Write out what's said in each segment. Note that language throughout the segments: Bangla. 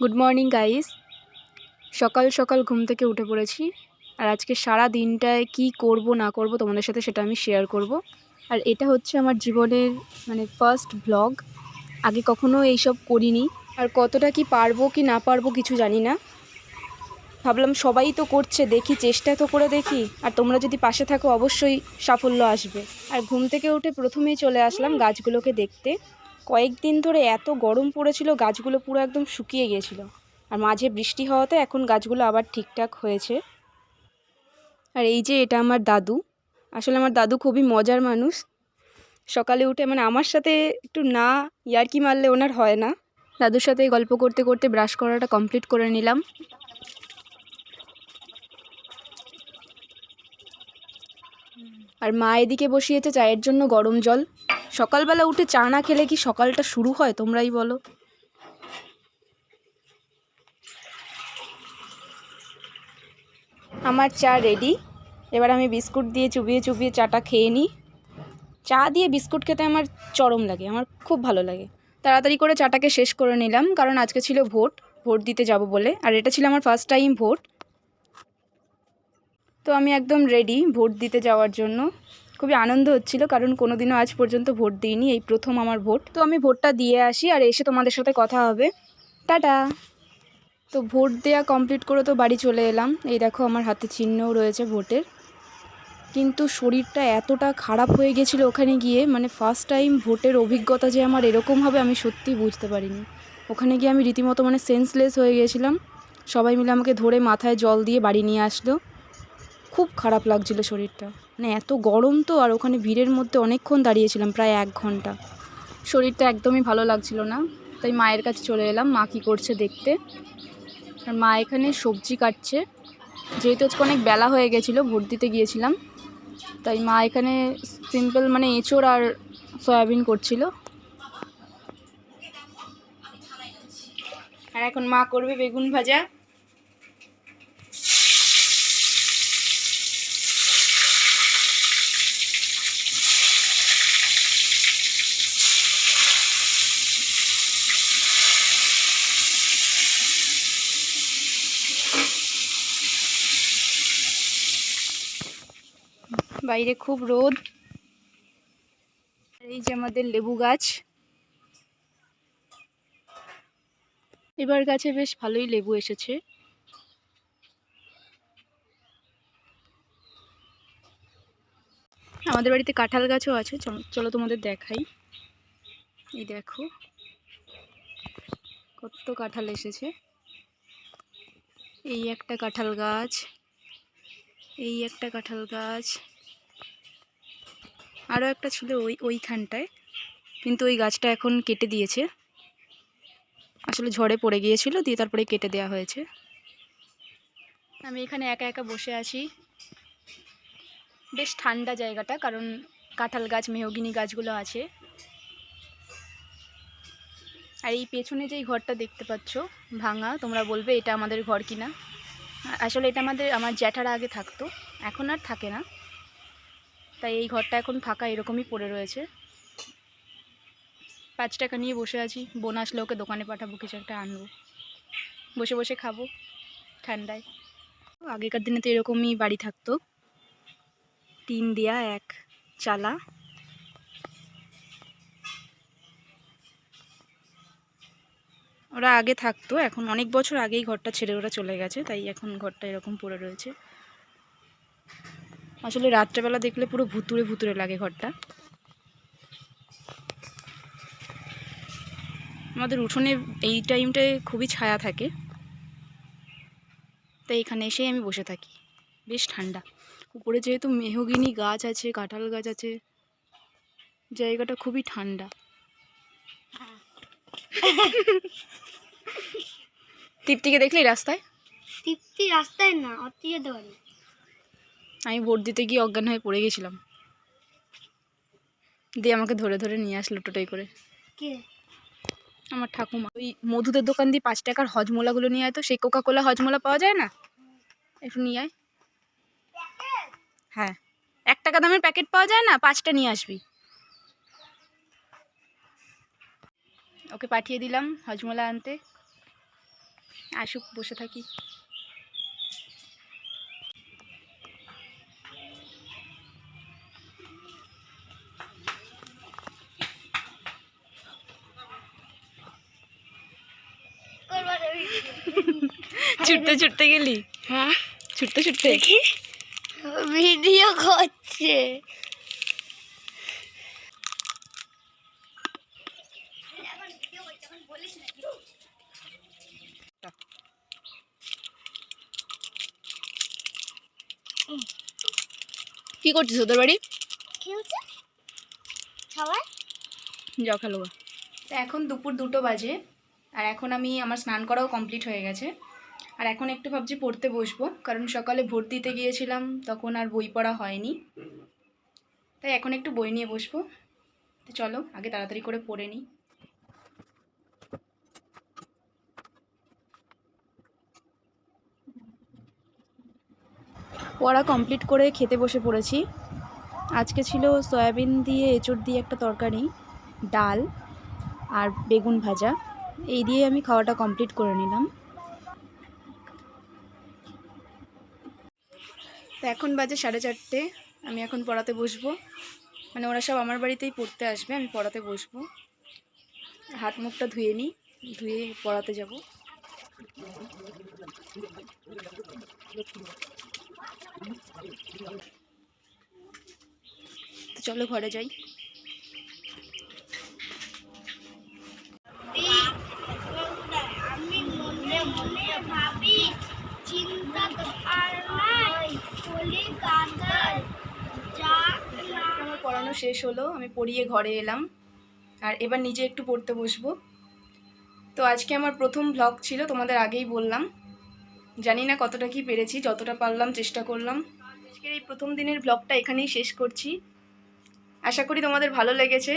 গুড মর্নিং গাইস সকাল সকাল ঘুম থেকে উঠে পড়েছি আর আজকে সারা দিনটায় কি করব, না করব তোমাদের সাথে সেটা আমি শেয়ার করব। আর এটা হচ্ছে আমার জীবনের মানে ফার্স্ট ব্লগ আগে কখনো এইসব করিনি। আর কতটা কি পারব, কি না পারব কিছু জানি না। ভাবলাম সবাই তো করছে, দেখি চেষ্টা তো করে দেখি। আর তোমরা যদি পাশে থাকো, অবশ্যই সাফল্য আসবে। আর ঘুম থেকে উঠে প্রথমেই চলে আসলাম গাছগুলোকে দেখতে। কয়েকদিন ধরে এত গরম পড়েছিল, গাছগুলো পুরো একদম শুকিয়ে গিয়েছিল। আর মাঝে বৃষ্টি হওয়াতে এখন গাছগুলো আবার ঠিকঠাক হয়েছে। আর এই যে এটা আমার দাদু। আসলে আমার দাদু খুবই মজার মানুষ। সকালে উঠে মানে আমার সাথে একটু না ইয়ার্কি মারলে ওনার হয় না। দাদুর সাথে গল্প করতে করতে ব্রাশ করাটা কমপ্লিট করে নিলাম। আর মা এদিকে বসিয়েছে চায়ের জন্য গরম জল। সকালবেলা উঠে চা না খেলে কি সকালটা শুরু হয়? তোমরাই বলো। আমার চা রেডি এবার আমি বিস্কুট দিয়ে চুবিয়ে চুবিয়ে চাটা খেয়ে নিই। চা দিয়ে বিস্কুট খেতে আমার চরম লাগে, আমার খুব ভালো লাগে। তাড়াতাড়ি করে চাটাকে শেষ করে নিলাম, কারণ আজকে ছিল ভোট ভোট দিতে যাব বলে। আর এটা ছিল আমার ফার্স্ট টাইম ভোট। তো আমি একদম রেডি ভোট দিতে যাওয়ার জন্য। খুবই আনন্দ হচ্ছিল, কারণ কোনোদিনও আজ পর্যন্ত ভোট দিইনি, এই প্রথম আমার ভোট। তো আমি ভোটটা দিয়ে আসি আর এসে তোমাদের সাথে কথা হবে। টাটা! তো ভোট দেওয়া কমপ্লিট করে তো বাড়ি চলে এলাম। এই দেখো আমার হাতে চিহ্নও রয়েছে ভোটের। কিন্তু শরীরটা এতটা খারাপ হয়ে গেছিল ওখানে গিয়ে মানে ফার্স্ট টাইম ভোটের অভিজ্ঞতা যে আমার এরকম হবে আমি সত্যিই বুঝতে পারিনি। ওখানে গিয়ে আমি রীতিমতো মানে সেন্সলেস হয়ে গেছিলাম। সবাই মিলে আমাকে ধরে মাথায় জল দিয়ে বাড়ি নিয়ে আসলো। খুব খারাপ লাগছিল শরীরটা। মানে এত গরম তো, আর ওখানে ভিড়ের মধ্যে অনেকক্ষণ দাঁড়িয়েছিলাম, প্রায় এক ঘণ্টা। শরীরটা একদমই ভালো লাগছিল না, তাই মায়ের কাছে চলে এলাম, মা কী করছে দেখতে। আর মা এখানে সবজি কাটছে। যেহেতু আজকে অনেক বেলা হয়ে গেছিল, ভোট দিতে গিয়েছিলাম। তাই মা এখানে সিম্পল মানে এঁচোড় আর সয়াবিন করছিল। আর এখন মা করবে বেগুন ভাজা। বাইরে খুব রোদ। এই যে আমাদের লেবু গাছ। এবার গাছে বেশ ভালোই লেবু এসেছে। আমাদের বাড়িতে কাঁঠাল গাছও আছে। চলো- তোমাদের দেখাই। এই দেখো, কত কাঁঠাল এসেছে। এই একটা কাঁঠাল গাছ, এই একটা কাঁঠাল গাছ। আরও একটা ছিল ওই, ওইখানটায়। কিন্তু ওই গাছটা এখন কেটে দিয়েছে। আসলে ঝড়ে পড়ে গিয়েছিল, দিয়ে তারপরে কেটে দেওয়া হয়েছে। আমি এখানে একা একা বসে আছি। বেশ ঠান্ডা জায়গাটা, কারণ কাঁঠাল গাছ, মেহগিনি গাছগুলো আছে। আর এই পেছনে যেই ঘরটা দেখতে পাচ্ছ, ভাঙা, তোমরা বলবে এটা আমাদের ঘর কিনা? আসলে এটা আমাদের, আমার জ্যাঠারা আগে থাকতো, এখন আর থাকে না। তাই এই ঘরটা এখন ফাঁকা এরকমই পড়ে রয়েছে। পাঁচ টাকা নিয়ে বসে আছি। বোন আসলে ওকে দোকানে পাঠাবো, কিছু একটা আনব। বসে বসে খাব ঠান্ডায়। আগেকার দিনে তো এরকমই বাড়ি থাকতো। তিন দেয়া, এক চালা। ওরা আগে থাকতো, এখন অনেক বছর আগেই ঘরটা ছেড়ে ওরা চলে গেছে, তাই এখন ঘরটা এরকম পড়ে রয়েছে। আসলে রাত্রেবেলা দেখলে পুরো ভুতুরে ভুতুরে লাগে ঘরটা। আমাদের উঠোনে এই টাইমটায় খুবই ছায়া থাকে। তাই এখানে এসেই আমি বসে থাকি। বেশ ঠান্ডা। উপরে যেহেতু মেহগিনি গাছ আছে কাঁঠাল গাছ আছে জায়গাটা খুবই ঠান্ডা। তৃপ্তিকে দেখলি রাস্তায়? তৃপ্তি রাস্তায় না অতিয়ে দেওয়ারি আমি ভোট দিতে গিয়ে অজ্ঞান হয়ে পড়ে গেছিলাম। দিয়ে আমাকে ধরে ধরে নিয়ে আসলো টোটোই করে। কে? আমার ঠাকুমা। ওই মধুদের দোকান দিয়ে পাঁচ টাকার হজমোলাগুলো নিয়ে আয় তো সেই কোকা কোলা হজমোলা পাওয়া যায় না? একটু নিয়ে আয়। হ্যাঁ। এক টাকা দামের প্যাকেট পাওয়া যায় না? পাঁচটা নিয়ে আসবি। ওকে পাঠিয়ে দিলাম হজমোলা আনতে। আসুক বসে থাকি। ছুটতে ছুটতে গেলি? হ্যাঁ। ছুটতে ছুটতে? ভিডিও করছে। কি করছিস ওদের বাড়ি? খেলছে? সবাই? যাও খেলো এখন দুপুর দুটো বাজে আর এখন আমি আমার স্নান করাও কমপ্লিট হয়ে গেছে। আর এখন একটু ভাবছি পড়তে বসবো, কারণ সকালে ভোট দিতে গিয়েছিলাম, তখন আর বই পড়া হয়নি। তাই এখন একটু বই নিয়ে বসবো। তো চলো, আগে তাড়াতাড়ি করে পড়ে নিই। পড়া কমপ্লিট করে খেতে বসে পড়েছি। আজকে ছিল সয়াবিন দিয়ে এঁচড় দিয়ে একটা তরকারি, ডাল আর বেগুন ভাজা। এই দিয়ে আমি খাওয়াটা কমপ্লিট করে নিলাম। তো এখন বাজে সাড়ে চারটে, আমি এখন পড়াতে বসবো। মানে ওরা সব আমার বাড়িতেই পড়তে আসবে, আমি পড়াতে বসবো। হাত মুখটা ধুয়ে নিই, ধুয়ে পড়াতে যাব। তো চলো ঘরে যাই। আমি মনে মনে ভাবি, চিন্তা তো আমার পড়ানো শেষ হলো, আমি পড়িয়ে ঘরে এলাম। আর এবার নিজে একটু পড়তে বসবো। তো আজকে আমার প্রথম ব্লগ ছিল, তোমাদের আগেই বললাম। জানি না কতটা কি পেরেছি, যতটা পারলাম, চেষ্টা করলাম। আজকের এই প্রথম দিনের ব্লগটা এখানেই শেষ করছি। আশা করি তোমাদের ভালো লেগেছে,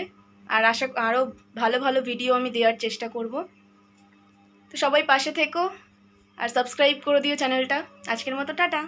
আর আশা আরও ভালো ভালো ভিডিও আমি দেওয়ার চেষ্টা করব। তো সবাই পাশে থেকো, আর সাবস্ক্রাইব করে দিও চ্যানেলটা। আজকের মতো টাটা।